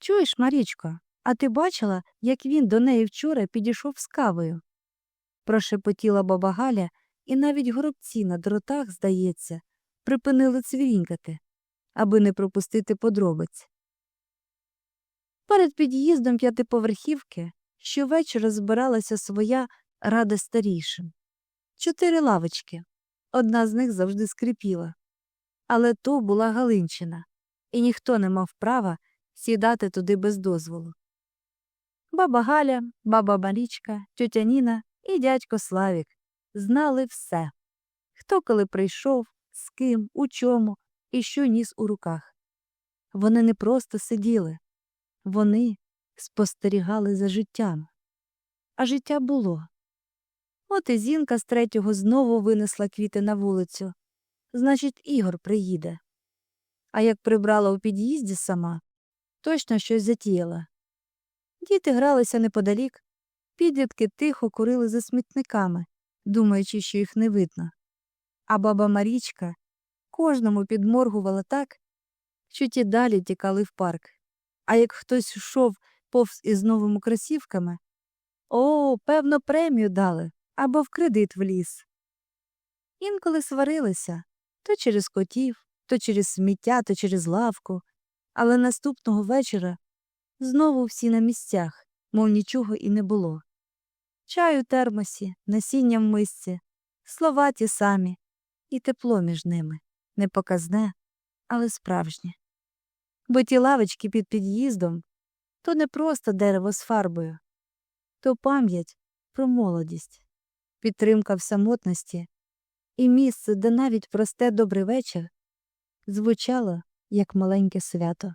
Чуєш, Марічко, а ти бачила, як він до неї вчора підійшов з кавою? Прошепотіла баба Галя, і навіть горобці на дротах, здається, припинили цвірінькати, аби не пропустити подробиць. Перед під'їздом п'ятиповерхівки щовечора збиралася своя рада старішим. Чотири лавочки. Одна з них завжди скрипіла. Але то була Галинчина, і ніхто не мав права сідати туди без дозволу. Баба Галя, баба Марічка, тьотя Ніна і дядько Славік знали все хто коли прийшов, з ким, у чому і що ніс у руках. Вони не просто сиділи, вони спостерігали за життям. А життя було. От і зінка з третього знову винесла квіти на вулицю. Значить, Ігор приїде. А як прибрала у під'їзді сама, точно щось затіяла. Діти гралися неподалік, підлітки тихо курили за смітниками, думаючи, що їх не видно. А баба Марічка кожному підморгувала так, що ті далі тікали в парк. А як хтось йшов повз із новими кросівками, о, певно, премію дали або в кредит вліз. Інколи сварилися то через котів, то через сміття, то через лавку, але наступного вечора знову всі на місцях, мов нічого і не було. Чай у термосі, насіння в мисці, слова ті самі, і тепло між ними не показне, але справжнє. Бо ті лавочки під під'їздом то не просто дерево з фарбою, то пам'ять про молодість, підтримка в самотності і місце, де навіть просте добрий вечір звучало як маленьке свято.